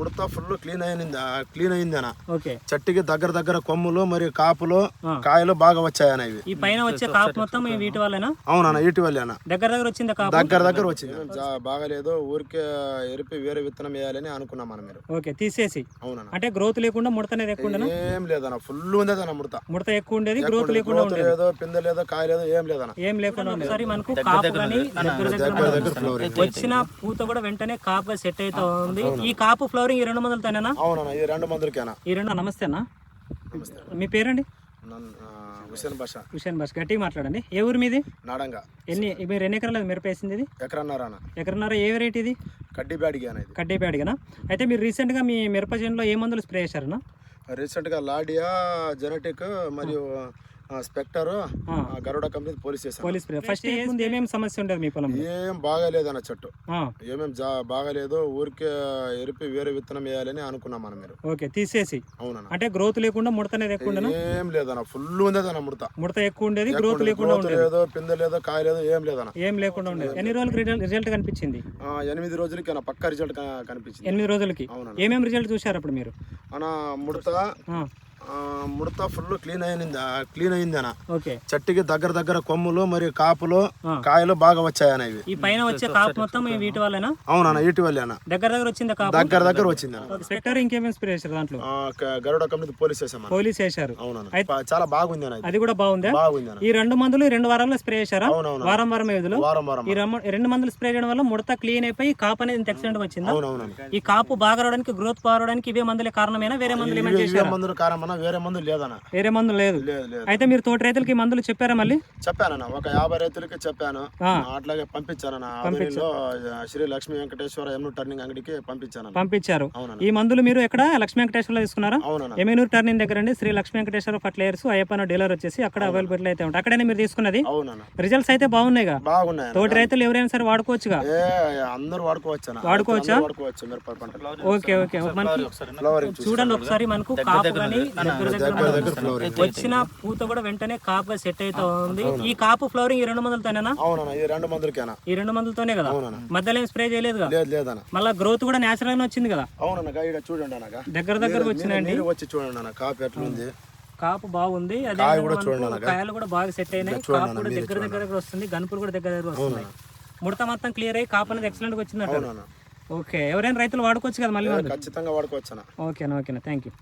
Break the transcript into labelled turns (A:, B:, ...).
A: ఉడత full clean అయింది clean అయింది అన్న
B: ఓకే.
A: చెట్టుకి దగ్గర దగ్గర కొమ్ములు మరియు కాపులు. కాయలు బాగా వచ్చాయన్న ఇవి.
B: ఈ పైన వచ్చే కాపు మొత్తం ఈ వీటి వల్లేనా?
A: అవునన్న ఇటు వల్లే అన్న.
B: దగ్గర దగ్గర వచ్చింది కాపు?
A: దగ్గర దగ్గర వచ్చింది. బాగాలేదు. ఊరికే ఎరిపి వేరే విత్తనం వేయాలని అనుకున్నాం మనం మీరు.
B: ఓకే తీసేసి.
A: అవునన్న.
B: అంటే గ్రోత్ లేకుండా ముడత అనేది ఎక్కువ ఉండేనా
A: ఏం లేదన్న ఫుల్ ఉంది అన్న ముడత.
B: ముడత ఎక్కువ ఉండేది గ్రోత్ లేకుండా ఉండేది.
A: లేదో పిందె లేదో కాయ లేదో ఏం లేదన్న.
B: ఏం లేకుండా ఉండేది. ఒకసారి మనకు కాపు కానీ దగ్గర దగ్గర
A: దగ్గర ఫ్లోరింగ్.
B: వచ్చిన పూత కూడా వెంటనే కాపుగా సెట్ అవుతా ఉంది. ఈ కాపు ఫ్లవరింగ్ ఈ రెండు వందలతోనేనా
A: అవునన్న ఈ రెండు మందులకేనా?
B: ఈ రెండు నమస్తే అన్న
A: నమస్తే.
B: మీ పేరండి?
A: హుసేన్ భాష
B: హుషేన్ బస్ గట్టిగా మాట్లాడండి. ఏ ఊరు మీది?
A: నాడంగా.
B: ఎన్ని మీరు ఎన్ని ఎకరాలు మిరప వేసింది ఇది
A: ఎక్కడన్నారా
B: ఎకరన్నర ఏ వెరైటీ ఇది?
A: కడ్డీ బ్యాడిగి ఇది.
B: కడ్డేపి అడిగానా అయితే మీరు రీసెంట్గా మీ మిరప చేనులో ఏ మందులు స్ప్రే చేశారన్నా?
A: రీసెంట్గా లాడియా జెనెటిక్ మరియు స్పెక్టర్ గరుడ కంపెనీ పోలీస్ చేశాను
B: పోలీస్ ఫస్ట్ ముందు ఏమేమి సమస్య ఉండేది మీ పొలంలో?
A: ఏం బాగాలేదన్న చెట్టు.
B: ఆ,
A: ఏమేం జా బాగాలేదు ఊరికే ఎరిపి వేరే విత్తనం వేయాలని అనుకున్నాం మనం మీరు.
B: ఓకే తీసేసి.
A: అవునన్న.
B: అంటే గ్రోత్ లేకుండా ముడత అనేది ఎక్కువ ఉండేనా?
A: ఏం లేదన్న ఫుల్ ఉంది అన్న ముడత.
B: ముడత ఎక్కువ ఉండేది గ్రోత్ లేకుండా
A: లేదో పిందె లేదో కాయ లేదో ఏం లేదన్న.
B: ఏం లేకుండా ఉండేది. ఎన్ని రోజులకి రిజల్ట్ కనిపించింది?
A: ఆ, ఎనిమిది రోజులకి పక్క రిజల్ట్ కనిపించింది.
B: ఎనిమిది రోజులకి.
A: అవునన్న.
B: ఏమేమి రిజల్ట్ చూశారు అప్పుడు మీరు?
A: అన్న ముడత ముడత ఫుల్ క్లీన్ అయింది క్లీన్ అయింది అన్న
B: ఓకే.
A: చెట్టుకి దగ్గర దగ్గర కొమ్ములు మరియు కాపులు. కాయలు బాగా వచ్చాయన్న ఇవి?
B: ఈ పైన వచ్చే కాపు మొత్తం ఈ వీటి వల్లేనా?
A: అవునన్న ఇటు వల్లే అన్న
B: దగ్గర దగ్గర వచ్చింది కాపు?
A: దగ్గర దగ్గర వచ్చింది.
B: స్పెక్టర్ ఇంకేమేమి స్ప్రే చేశారు దాంట్లో?
A: గరుడ కంపెనీ పోలీస్ అన్న.
B: పోలీస్ చేశారు.
A: ప- చాలా బాగుంది.
B: అది కూడా బాగుందా?
A: బాగుంది
B: ఈ రెండు మందులు ఈ రెండు వారాల్లో స్ప్రే చేశారా?
A: అవునవును
B: వారం వారం వ్యవధిలో?
A: వారం వారం.
B: ఈ రెండు మందులు స్ప్రే చేయడం వల్ల ముడత క్లీన్ అయిపోయి కాపు అనేది ఇంత ఎక్సలెంట్ వచ్చిందా? ఈ కాపు బాగా రావడానికి గ్రోత్ బాగా రావడానికి ఇవే మందులే కారణమేనా? వేరే మందులు ఏమైనా చేశారా?
A: మందులు వేరే మందు లేదన్న.
B: వేరే మందులు లేదు.
A: లేదు లేదు.
B: అయితే మీరు తోటి రైతులకి ఈ మందులు చెప్పారా మళ్ళీ?
A: చెప్పానన్న ఒక యాభై రైతులకి చెప్పాను. అట్లాగే పంపించానన్న. శ్రీ లక్ష్మీ వెంకటేశ్వర ఎమ్ను టర్నింగ్ అంగడికి పంపించానన్న.
B: పంపించారు.
A: అవునన్న.
B: ఈ మందులు మీరు ఎక్కడ? లక్ష్మీ వెంకటేశ్వర్లో తీసుకున్నారా?
A: అవునన్న.
B: ఎమ్మెనూరు టర్నింగ్ దగ్గర అండి శ్రీ లక్ష్మీ వెంకటేశ్వర ఫర్టిలైజర్స్ అయ్యప్పన డీలర్ వచ్చేసి అక్కడ అవైలబుల్ అయితే ఉంటాయి. అక్కడనే మీరు తీసుకున్నది?
A: అవునన్న.
B: రిజల్ట్స్ అయితే బాగున్నాయిగా?
A: బాగున్నాయి
B: తోటి రైతులు ఎవరైనా సరే వాడుకోవచ్చుగా?
A: ఏ అందరూ వాడుకోవచ్చు? అన్న
B: వాడుకోవచ్చా? Okay okay. చూడండి ఒకసారి మనకు కాపు కానీ దగ్గర దగ్గర
A: దగ్గర దగ్గర
B: వచ్చిన పూత కూడా వెంటనే కాపుగా సెట్ అవుతా ఉంది. ఈ కాపు ఫ్లవరింగ్ ఈ రెండు మందులతోనేనా?
A: ఈ రెండు మందులకేనా?
B: ఈ రెండు మందులతోనే కదా?
A: అవునన్న
B: మధ్యలో ఏం స్ప్రే చేయలేదుగా?
A: లేదు లేదన్న.
B: మళ్ళీ గ్రోత్ కూడా న్యాచురల్ గానే వచ్చింది కదా?
A: అవునన్న ఇక్కడ చూడండి
B: దగ్గర దగ్గరకు వచ్చినాయండి.
A: వచ్చి చూడండి అన్న కాపు ఎట్లుంది?
B: కాపు బాగుంది. అదే. కాయలు కూడా బాగా సెట్ అయినాయి. కాపు కూడా దగ్గర దగ్గర దగ్గర వస్తుంది. గనుపులు కూడా దగ్గర దగ్గర వస్తున్నాయి. ముడత మొత్తం క్లియర్ అయ్యి కాపు అనేది ఎక్సలెంట్గా వచ్చిందంట
A: అవునన్న.
B: ఓకే. ఎవరైనా రైతులు వాడుకోవచ్చు కదా మళ్ళీ మనకు
A: ఖచ్చితంగా వాడుకోవచ్చు
B: ఓకేనా ఓకేనా. Thank you